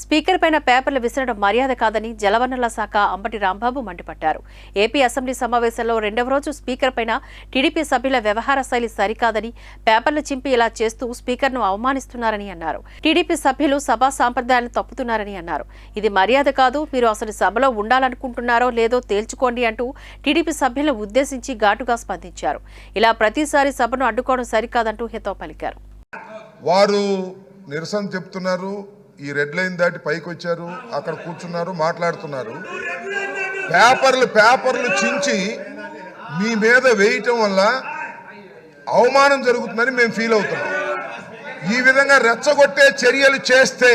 Speaker పైన పేపర్లు విసరడం మర్యాద కాదని జలవనరుల శాఖ అంబటి రాంబాబు మండిపడ్డారు. ఏపీ అసెంబ్లీ సమావేశంలో రెండవ రోజు స్పీకర్ పైన టీడీపీ సభ్యుల వ్యవహార శైలి సరికాదని పేపర్లు చింపి ఇలా చేస్తూ స్పీకర్ను అవమానిస్తున్నారని అన్నారు. టీడీపీ సభ్యులు సభా సాంప్రదాయాలను తప్పుతున్నారని అన్నారు. ఇది మర్యాద కాదు మీరు అసలు సభలో ఉండాలనుకుంటున్నారో లేదో తేల్చుకోండి అంటూ టీడీపీ సభ్యులను ఉద్దేశించి ఘాటుగా స్పందించారు. ఇలా ప్రతిసారి సభను అడ్డుకోవడం సరికాదంటూ హితో పలికారు. వారు నిరసన చెప్తున్నారు. ఈ రెడ్ లైన్ దాటి పైకి వచ్చారు అక్కడ కూర్చున్నారు మాట్లాడుతున్నారు. పేపర్లు పేపర్లు చించి మీ మీద వేయటం వల్ల అవమానం జరుగుతుందని మేము ఫీల్ అవుతున్నాం. ఈ విధంగా రెచ్చగొట్టే చర్యలు చేస్తే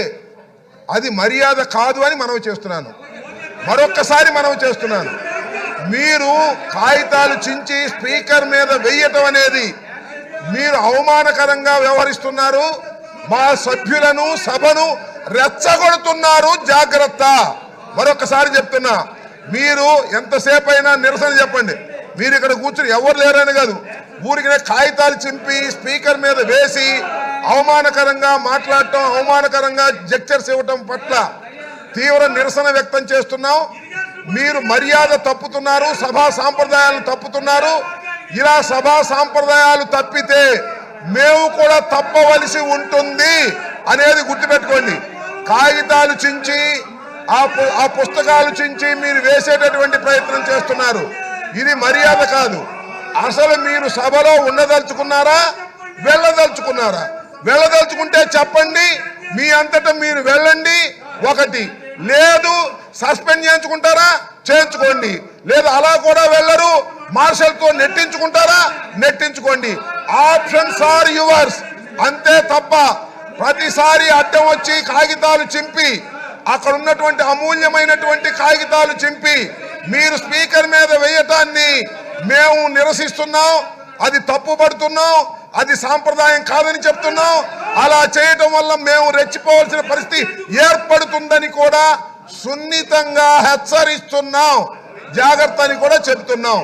అది మర్యాద కాదు అని మనవి చేస్తున్నాను. మరొక్కసారి మనవి చేస్తున్నాను. మీరు కాగితాలు చించి స్పీకర్ మీద వేయటం అనేది మీరు అవమానకరంగా వ్యవహరిస్తున్నారు. మా సభ్యులను సభను రెచ్చగొడుతున్నారు జాగ్రత్త. మరొకసారి చెప్తున్నా మీరు ఎంతసేపు అయినా నిరసన చెప్పండి. మీరు ఇక్కడ కూర్చుని ఎవరు లేరని కాదు. ఊరికి కాగితాలు చింపి స్పీకర్ మీద వేసి అవమానకరంగా మాట్లాడటం అవమానకరంగా జెక్చర్స్ ఇవ్వటం పట్ల తీవ్ర నిరసన వ్యక్తం చేస్తున్నాం. మీరు మర్యాద తప్పుతున్నారు సభా సాంప్రదాయాలు తప్పుతున్నారు. ఇలా సభా సాంప్రదాయాలు తప్పితే మేము కూడా తప్పవలసి ఉంటుంది అనేది గుర్తుపెట్టుకోండి. కాగితాలు చించి ఆ పు- ఆ పుస్తకాలు చించి మీరు వేసేటటువంటి ప్రయత్నం చేస్తున్నారు. ఇది మర్యాద కాదు. అసలు మీరు సభలో ఉండదలుచుకున్నారా వెళ్ళదలుచుకున్నారా? వెళ్ళదలుచుకుంటే చెప్పండి. మీ అంతటా మీరు వెళ్ళండి. ఒకటి లేదు సస్పెండ్ చేయించుకుంటారా? చేయించుకోండి. లేదు అలా కూడా వెళ్ళరు. మార్షల్తో నెట్టించుకుంటారా? నెట్టించుకోండి. Options are yours. అంతే తప్ప ప్రతిసారి అడ్డం వచ్చి కాగితాలు చింపి అక్కడ ఉన్నటువంటి అమూల్యమైనటువంటి కాగితాలు చింపి మీరు స్పీకర్ మీద వేయటాన్ని మేము నిరసిస్తున్నాం అది తప్పుపడుతున్నాం అది సాంప్రదాయం కాదని చెప్తున్నాం. అలా చేయటం వల్ల మేము రెచ్చిపోవాల్సిన పరిస్థితి ఏర్పడుతుందని కూడా సున్నితంగా హెచ్చరిస్తున్నాం. జాగ్రత్త అని కూడా చెప్తున్నాం.